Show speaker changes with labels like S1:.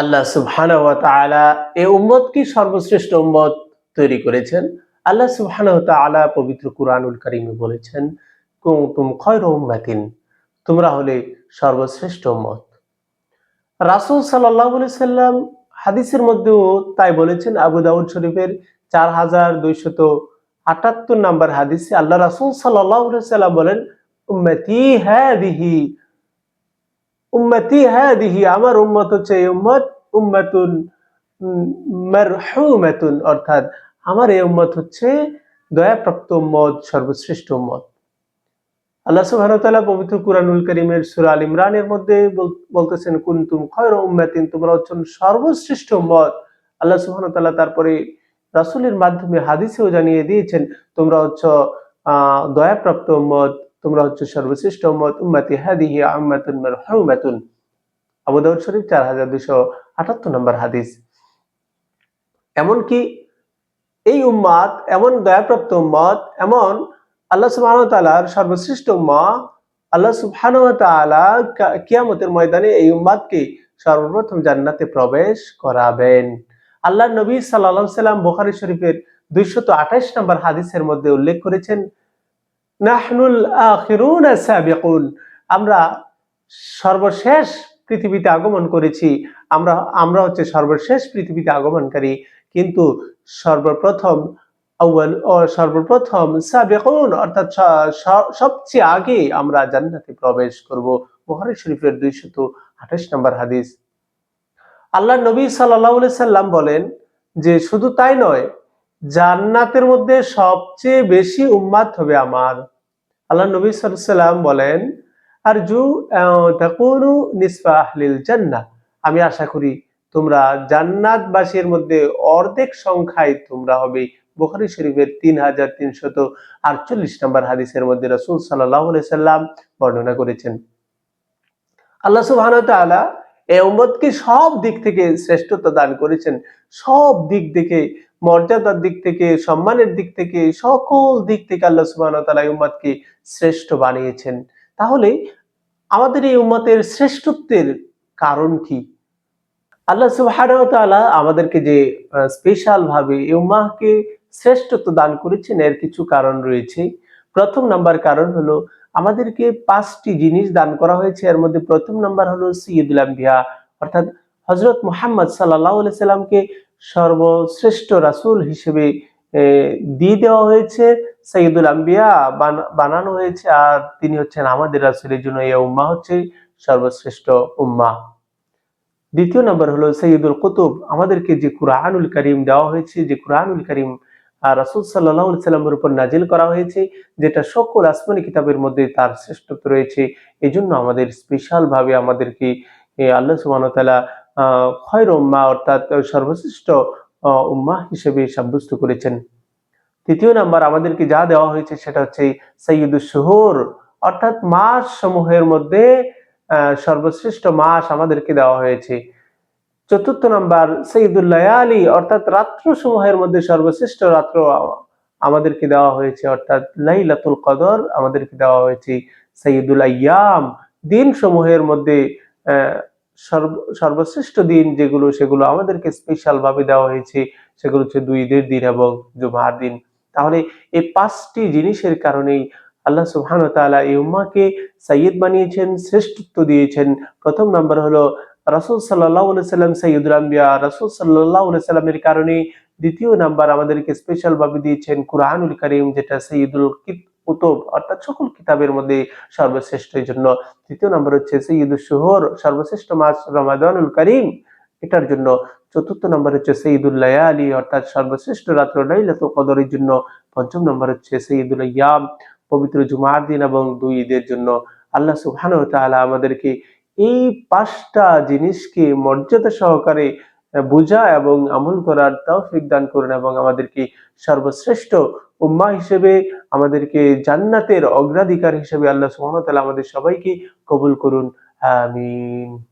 S1: আল্লাহ সুবহানাহু ওয়া তাআলা এই উম্মত কি সর্বশ্রেষ্ঠ উম্মত তৈরি করেছেন? আল্লাহ সুবহানাহু ওয়া তাআলা পবিত্র কুরআনুল কারীমে বলেছেন, কুনতুম খায়রা উম্মাতিন, তোমরা হলে সর্বশ্রেষ্ঠ উম্মত। রাসূল সাল্লাল্লাহু আলাইহি সাল্লাম হাদিসের মধ্যেও তাই বলেছেন, আবু দাউদ শরীফের চার হাজার দুইশত আটাত্তর নাম্বার হাদিসে আল্লাহ রাসূল সাল্লাল্লাহু আলাইহি সাল্লাম বলেন, উম্মতি হাদিহি উম্মতি, হাদিহি, আমার উম্মত হচ্ছে এই উম্মত, উম্মাতুন মারহুমাতুন, অর্থাৎ আমার এই উম্মত হচ্ছে দয়াপ্রাপ্ত উম্মত, সর্বশ্রেষ্ঠ উম্মত। আল্লাহ তাআলা পবিত্র কুরআনুল কারীমের সূরা আল ইমরানের মধ্যে বল- বলতেছেন, কুনতুম খায়রা উম্মাতিন তোমরা হচ্ছ সর্বশ্রেষ্ঠ উম্মত। আল্লাহ তাআলা তারপরে রাসূলের মাধ্যমে হাদিসেও জানিয়ে দিয়েছেন, তোমরা হচ্ছ দয়াপ্রাপ্ত উম্মত তোমরা হচ্ছে সর্বশ্রেষ্ঠ উম্মত, উম্মতি হাদিহি আম্মাতুন মারহুমাতুন। আবু দাউদ শরীফ চার হাজার দুশো আটাত্তর নম্বর হাদিস। এমনকি এই উম্মাদ, এমন দয়াপ্রাপ্ত উম্মত এমন আল্লাহ সুবহানাহু ওয়া তাআলার সর্বশ্রেষ্ঠ উম্মা, আল্লাহ সুবহানাহু ওয়া তাআলা কিয়ামতের ময়দানে এই উম্মাদকে সর্বপ্রথম জান্নাতে প্রবেশ করাবেন। আল্লাহ নবী সাল্লাল্লাহু আলাইহি সাল্লাম বুখারী শরীফের 228 নম্বর হাদিসের মধ্যে উল্লেখ করেছেন নাহনুল আখিরুন সাবিকুন। আমরা সর্বশেষ পৃথিবীতে আগমন করেছি। আমরা আমরা হচ্ছে সর্বশেষ পৃথিবীতে আগমনকারী। কিন্তু সর্বপ্রথম ও সর্বপ্রথম সাবিকুন, অর্থাৎ সবচেয়ে আগে আমরা জান্নাতে প্রবেশ করব। বুখারী শরীফের 228 নম্বর হাদিস। আল্লাহ নবী আলাইহি সাল্লাম বলেন যে শুধু তাই নয় জান্নাতের মধ্যে সবচেয়ে বেশি উম্মাত হবে আমার। আল্লাহ নবী সাল্লাম বলেন আর জু তাকুনু নিসফা আহলিল জান্নাহ। আমি আশা করি তোমরা জান্নাতবাসীর মধ্যে অর্ধেক সংখ্যায় তোমরা হবে। বুখারী শরীফের তিন হাজার তিনশত আটচল্লিশ নম্বর হাদিসের মধ্যে রাসূল আলাইহি সাল্লাম বর্ণনা করেছেন। আল্লাহ তাআলা এই উম্মতকে সব দিক থেকে শ্রেষ্ঠতা দান করেছেন। সব দিক থেকে মর্যাদার দিক থেকে, সম্মানের দিক থেকে, সকল দিক থেকে আল্লাহ তাআলা এই উম্মতকে শ্রেষ্ঠ বানিয়েছেন। তাহলে আমাদের এই উম্মতের শ্রেষ্ঠত্বের কারণ কি? আল্লাহ ওয়া আমাদেরকে যে স্পেশাল ভাবে এই উম্মাহকে শ্রেষ্ঠত্ব দান করেছেন, এর কিছু কারণ রয়েছে। প্রথম নাম্বার কারণ হলো, আমাদেরকে পাঁচটি জিনিস দান করা হয়েছে। এর মধ্যে প্রথম নাম্বার হলো সৈয়দুল আম্বিয়া, অর্থাৎ হযরত মোহাম্মদ আলাইহি সাল্লামকে সর্বশ্রেষ্ঠ রাসূল হিসেবে দিয়ে দেওয়া হয়েছে সৈয়দুল আম্বিয়া বানানো হয়েছে আর তিনি হচ্ছেন আমাদের রাসূলের জন্য এই উম্মাহ হচ্ছে সর্বশ্রেষ্ঠ উম্মা দ্বিতীয় নম্বর হলো সৈয়দুল কুতুব। আমাদেরকে যে কুরআনুল করিম দেওয়া হয়েছে যে কুরআনুল করিম রাসূল সাল্লাল্লাহু আলাইহি সাল্লামের উপর নাজিল করা হয়েছে যেটা সকল আসমানি কিতাবের মধ্যে তার শ্রেষ্ঠত্ব রয়েছে এই জন্য আমাদের স্পেশাল ভাবে আমাদেরকে আল্লাহ আহ, খয়র উম্মা অর্থাৎ সর্বশ্রেষ্ঠ আহ, উম্মাহ হিসেবে সাব্যস্ত করেছেন। তৃতীয় নাম্বার আমাদেরকে যা দেওয়া হয়েছে সেটা হচ্ছে সৈয়দুল শুহুর অর্থাৎ মাস সমূহের মধ্যে সর্বশ্রেষ্ঠ মাস আমাদেরকে দেওয়া হয়েছে। চতুর্থ নাম্বার সৈয়দুল লায়ালি অর্থাৎ রাত্র সমূহের মধ্যে সর্বশ্রেষ্ঠ রাত্র আমাদেরকে দেওয়া হয়েছে অর্থাৎ লাইলাতুল কদর আমাদেরকে দেওয়া হয়েছে সৈয়দুল আয়াম দিন সমূহের মধ্যে সর্বশ্রেষ্ঠ দিন যেগুলো, সেগুলো আমাদেরকে স্পেশাল ভাবে দেওয়া হয়েছে। সেগুলো হচ্ছে দুই ঈদের দিন এবং জুমার দিন। তাহলে এই পাঁচটি জিনিসের কারণেই আল্লাহ সুবহানাহু ওয়া তাআলা এই উম্মাহকে সাইয়্যিদ বানিয়েছেন, শ্রেষ্ঠত্ব দিয়েছেন। প্রথম নাম্বার হলো, রাসূল আলাইহি সাল্লাম সাইয়্যিদুল আম্বিয়া, রাসূল আলাইহি সাল্লামের কারণে দ্বিতীয় নাম্বার আমাদেরকে স্পেশাল ভাবে দিয়েছেন, কুরআনুল করিম, যেটা সাইয়্যিদুল কিত- কুতুব, অর্থাৎ সকল কিতাবের মধ্যে সর্বশ্রেষ্ঠ এই জন্য। তৃতীয় নম্বর হচ্ছে সৈয়দুল শহর সর্বশ্রেষ্ঠ মাস রমাদানুল করিম। এটার জন্য। চতুর্থ নম্বর হচ্ছে সঈদুল লায়ালি, অর্থাৎ সর্বশ্রেষ্ঠ রাত্র লাইলাতুল কদরের জন্য। পঞ্চম নম্বর হচ্ছে সঈদুল ইয়াম পবিত্র জুমার দিন এবং দুই ঈদের জন্য। আল্লাহ তাআলা আমাদেরকে এই পাঁচটা জিনিসকে মর্যাদা সহকারে বোঝা এবং আমল করার তৌফিক দান করুন এবং আমাদেরকে সর্বশ্রেষ্ঠ উম্মা হিসেবে, আমাদেরকে জান্নাতের অগ্রাধিকার হিসেবে আল্লাহ তাআলা আমাদের সবাইকে কবুল করুন। আমিন।